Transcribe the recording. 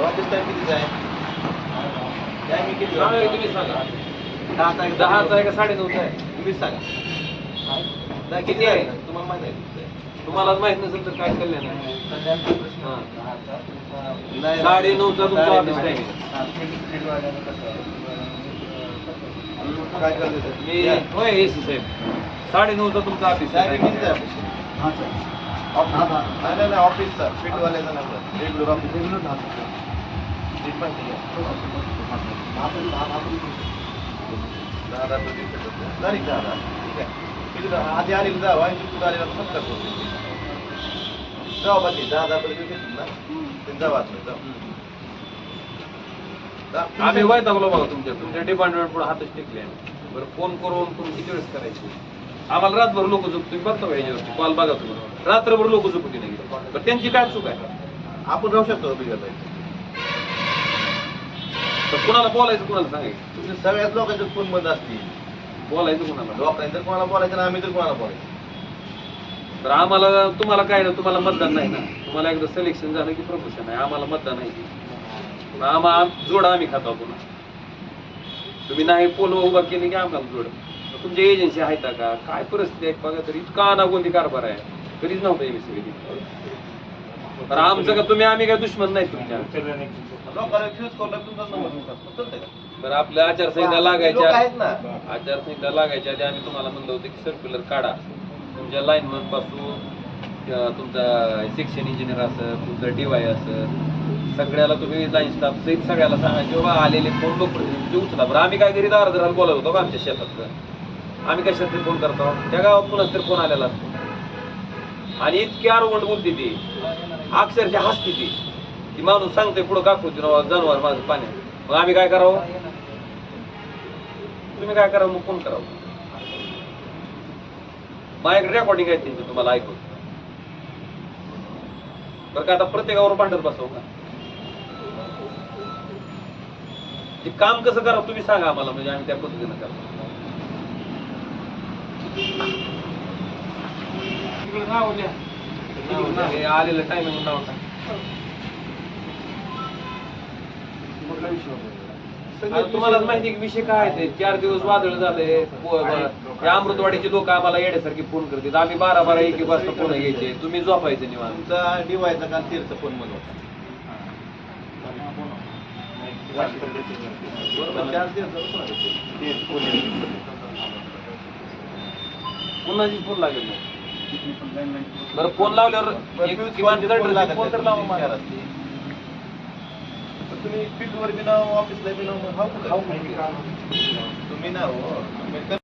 Office time कितीचा आहे timing किती तुम्ही सांगा. दहाचा आहे का दहाचा आहे का साडेनऊचा आहे. तुम्हीच सांगा. नाही, किती आहे? तुम्हाला माहिती आहे? तुम्हाला माहीत नसेल तर काय हा. नाही, साडे नऊचा तुमचा ऑफिस हं, काय करते? मी. होय एसी साहेब. साडे नऊचा तुमचा ऑफिस टायमिंग कितीचा आहे. ऑफिस. नाही नाही नाही ऑफिसचा फिटवाल्याचा नंबर रेग्युलर ऑफिस दहा दहा प्रति सेकंद. तारीख दहा दहा ठीक आहे आधी आलेलं दहा आणि आलेला सत्तर करतो जाऊ बाकी दहा दहा प्रति ना ते जाऊ आतमध्ये, जाऊ. दहा- बघा तुमच्या. तुमच्या डिपार्टमेंट पुढे हातच टेकले बरं फोन करून तुम्ही किती वेळेस करायचे? आम्हाला रातभर लोक झोप तुम्ही बघता याच्यावरती? कॉल बघा तुम्ही. रात्रभर लोक झोपती नाही तर त्यांची काय चूक आहे? आपण राहू शकतो बिगर तर कुणाला बोलायचं कुणाला सांगायचं? तुम्ही सगळ्याच लोकांचे फोन बंद असतील. बोलायचं कुणाला? लोकांनी तर कोणाला बोलायचं ना आम्ही तर कोणाला बोलायचं. तर आम्हाला तुम्हाला काय ना तुम्हाला मतदान नाही ना? तुम्हाला एकदा सिलेक्शन झालं की प्रमोशन आहे आम्हाला मतदान आहे की आम्हा आम- जोडा आम्ही खातो पुन्हा तुम्ही नाही पोल उभा केले की आम्हाला जोड. मग तुमच्या एजन्सी आहेत का? काय परिस्थिती आहे? बघा तर इतका अनागोंदी कारभार आहे. कधीच नव्हता कधी तर आमचं का तुम्ही आम्ही काय दुश्मन नाही तुमच्या? तर आपल्या आचारसंहिता लागायच्या आचारसंहिता लागायच्या आधी आम्ही तुम्हाला म्हणलं होतं की सर्क्युलर काढा. तुमच्या लाईनमनपासून तुमचा सेक्शन इंजिनियर असेल तुमचा डीवाय असेल सगळ्याला तुम्ही लाईन स्टाफ सहित सगळ्याला सांगायचे बाबा आलेले फोन लोकप्रतिनिधी उचला बरं. आम्ही काय घरी दारा दाराला बोलत होतो का आमच्या शेतात? आम्ही कशात ते फोन करतो? त्या गावात तरी फोन आलेला असतो. आणि इतकी आरवंड बोलते ती. अक्षरशः हसते ती. ती माणूस सांगते पुढं काकूती ना जनावर माझं पाण्यात मग आम्ही काय करावं? तुम्ही काय करावं? मग फोन करावं? माझ्याकडे रेकॉर्डिंग आहे त्यांची तुम्हाला ऐकून बरं का आता प्रत्येकावर भांडत बसव का? ते काम कसं करा तुम्ही सांगा आम्हाला म्हणजे आम्ही त्या पद्धतीनं करतो तिकडे नाव द्या. हे आलेलं टायमिंग. आता तुम्हाला माहिती की विषय काय ते? चार दिवस वादळ झाले अमृतवाडीचे लोक आम्हाला येण्यासारखे फोन करतात. आम्ही बारा बारा एक एक वाजता फोन घ्यायचे तुम्ही झोपायचे निवांत. तुमचा डिवायचा का तीरचा फोन म्हणून? पुन्हा फोन लागेल. बरं फोन लावल्यावर एक किमान लागत फोन तर लावा मला. तुम्ही फील्डवर बी नाव ऑफिसला बी नाव हाव? तुम्ही ना हो